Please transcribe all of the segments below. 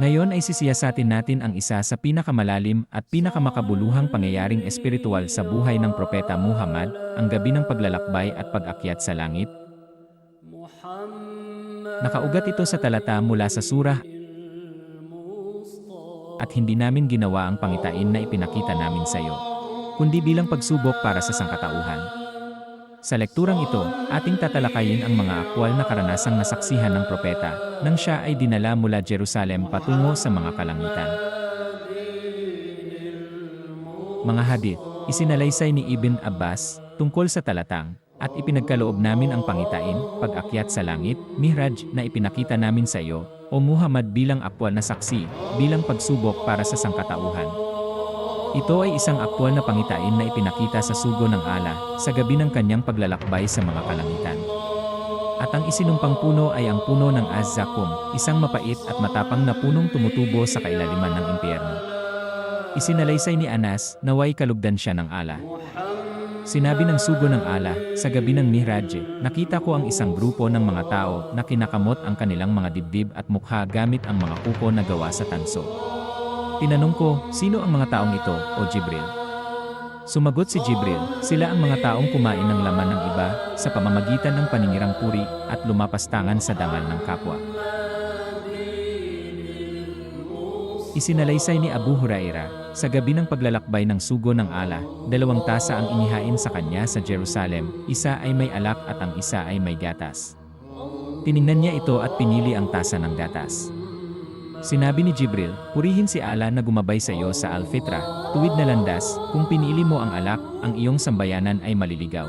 Ngayon ay sisiyasatin natin ang isa sa pinakamalalim at pinakamakabuluhang pangyayaring espiritual sa buhay ng Propeta Muhammad, ang gabi ng paglalakbay at pag-akyat sa langit. Nakaugat ito sa talata mula sa surah at hindi namin ginawa ang pangitain na ipinakita namin sa iyo, kundi bilang pagsubok para sa sangkatauhan. Sa lekturang ito, ating tatalakayin ang mga akwal na karanasang nasaksihan ng propeta nang siya ay dinala mula Jerusalem patungo sa mga kalangitan. Mga hadith, isinalaysay ni Ibn Abbas tungkol sa talatang at ipinagkaloob namin ang pangitain, pag-akyat sa langit, mihraj na ipinakita namin sa iyo, o Muhammad bilang akwal na saksi, bilang pagsubok para sa sangkatauhan. Ito ay isang aktwal na pangitain na ipinakita sa sugo ng ala sa gabi ng kanyang paglalakbay sa mga kalangitan. At ang isinumpang puno ay ang puno ng Az-Zakum, isang mapait at matapang na punong tumutubo sa kailaliman ng impyerno. Isinalaysay ni Anas, naway kalugdan siya ng ala. Sinabi ng sugo ng ala, sa gabi ng Mihraj, nakita ko ang isang grupo ng mga tao na kinakamot ang kanilang mga dibdib at mukha gamit ang mga kuko na gawa sa tanso. Tinanong ko, sino ang mga taong ito, o Jibril? Sumagot si Jibril, sila ang mga taong kumain ng laman ng iba sa pamamagitan ng paninirang puri at lumapastangan sa dangal ng kapwa. Isinalaysay ni Abu Huraira, sa gabi ng paglalakbay ng sugo ng ala, dalawang tasa ang inihain sa kanya sa Jerusalem, isa ay may alak at ang isa ay may gatas. Tiningnan niya ito at pinili ang tasa ng gatas. Sinabi ni Jibril, purihin si Allah na gumabay sa iyo sa Al-Fitra, tuwid na landas, kung pinili mo ang alak, ang iyong sambayanan ay maliligaw.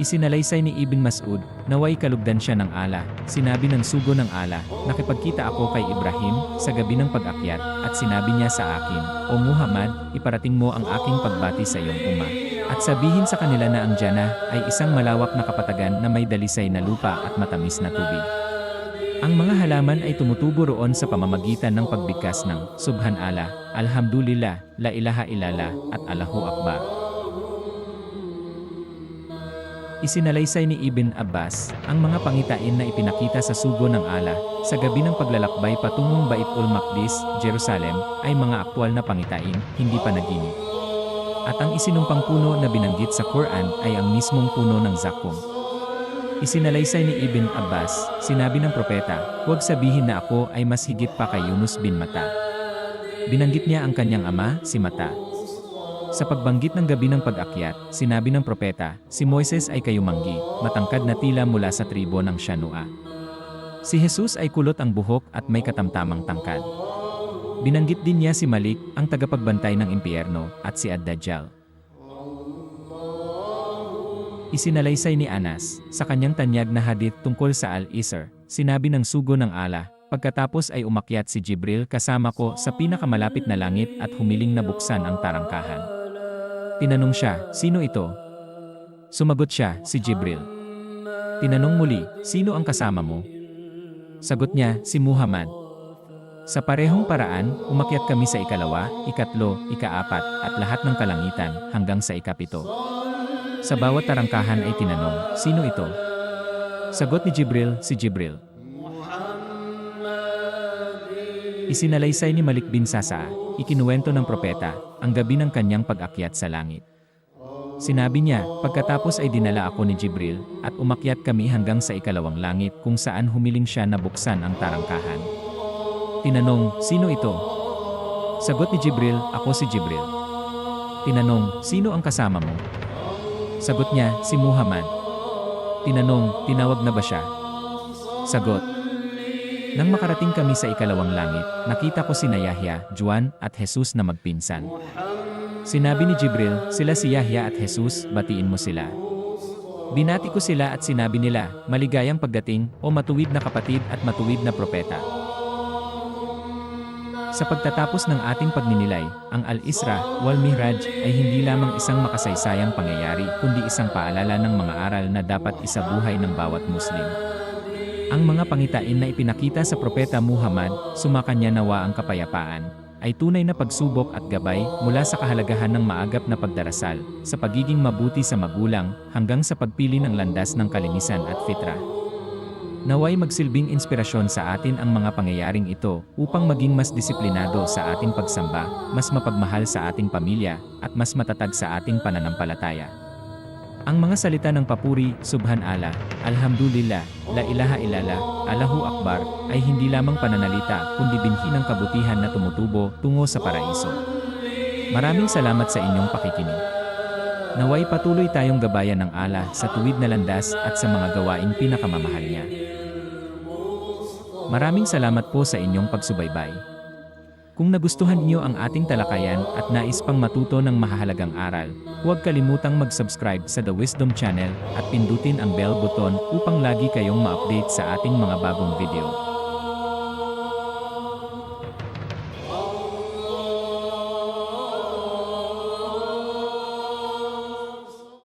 Isinalaysay ni Ibn Mas'ud, naway kalugdan siya ng ala, sinabi ng sugo ng ala, nakipagkita ako kay Ibrahim sa gabi ng pag-akyat, at sinabi niya sa akin, O Muhammad, iparating mo ang aking pagbati sa iyong uma. At sabihin sa kanila na ang Jannah ay isang malawak na kapatagan na may dalisay na lupa at matamis na tubig. Ang mga halaman ay tumutubo roon sa pamamagitan ng pagbigkas ng Subhan Allah, Alhamdulillah, La ilaha illallah, at Allahu Akbar. Isinalaysay ni Ibn Abbas ang mga pangitain na ipinakita sa sugo ng ala sa gabi ng paglalakbay patungong Baitul Maqdis, Jerusalem, ay mga aktwal na pangitain, hindi panaginip. At ang isinumpang puno na binanggit sa Quran ay ang mismong puno ng Zakum. Isinalaysay ni Ibn Abbas, sinabi ng propeta, huwag sabihin na ako ay mas higit pa kay Yunus bin Mata. Binanggit niya ang kanyang ama, si Mata. Sa pagbanggit ng gabi ng pag-akyat, sinabi ng propeta, si Moises ay kayumanggi, matangkad na tila mula sa tribo ng Shanua. Si Jesus ay kulot ang buhok at may katamtamang tangkad. Binanggit din niya si Malik, ang tagapagbantay ng impyerno, at si Ad-Dajjal. Isinalaysay ni Anas, sa kanyang tanyag na hadith tungkol sa Al-Isr, sinabi ng sugo ng ala, pagkatapos ay umakyat si Jibril kasama ko sa pinakamalapit na langit at humiling na buksan ang tarangkahan. Tinanong siya, sino ito? Sumagot siya, si Jibril. Tinanong muli, sino ang kasama mo? Sagot niya, si Muhammad. Sa parehong paraan, umakyat kami sa ikalawa, ikatlo, ikaapat, at lahat ng kalangitan, hanggang sa ikapito. Sa bawat tarangkahan ay tinanong, sino ito? Sagot ni Jibril, si Jibril. Isinalaysay ni Malik bin Sasa, ikinuwento ng propeta, ang gabi ng kanyang pag-akyat sa langit. Sinabi niya, pagkatapos ay dinala ako ni Jibril, at umakyat kami hanggang sa ikalawang langit kung saan humiling siya na buksan ang tarangkahan. Tinanong, sino ito? Sagot ni Jibril, ako si Jibril. Tinanong, sino ang kasama mo? Sagot niya, si Muhammad. Tinanong, tinawag na ba siya? Sagot. Nang makarating kami sa ikalawang langit, nakita ko sina Yahya, Juan, at Jesus na magpinsan. Sinabi ni Jibril, sila si Yahya at Jesus, batiin mo sila. Binati ko sila at sinabi nila, maligayang pagdating, o matuwid na kapatid at matuwid na propeta. Sa pagtatapos ng ating pagninilay, ang Al-Isra wal Mihraj ay hindi lamang isang makasaysayang pangyayari kundi isang paalala ng mga aral na dapat isabuhay ng bawat Muslim. Ang mga pangitain na ipinakita sa Propeta Muhammad, sumakanya nawa ang kapayapaan, ay tunay na pagsubok at gabay mula sa kahalagahan ng maagap na pagdarasal, sa pagiging mabuti sa magulang, hanggang sa pagpili ng landas ng kalinisan at fitra. Naway magsilbing inspirasyon sa atin ang mga pangyayaring ito upang maging mas disiplinado sa ating pagsamba, mas mapagmahal sa ating pamilya, at mas matatag sa ating pananampalataya. Ang mga salita ng papuri, Subhan Allah, Alhamdulillah, La ilaha illallah, Allahu Akbar, ay hindi lamang pananalita kundi binhi ng kabutihan na tumutubo tungo sa paraiso. Maraming salamat sa inyong pakikinig. Naway patuloy tayong gabayan ng Allah sa tuwid na landas at sa mga gawaing pinakamamahal niya. Maraming salamat po sa inyong pagsubaybay. Kung nagustuhan niyo ang ating talakayan at nais pang matuto ng mahahalagang aral, huwag kalimutang mag-subscribe sa The Wisdom Channel at pindutin ang bell button upang lagi kayong ma-update sa ating mga bagong video.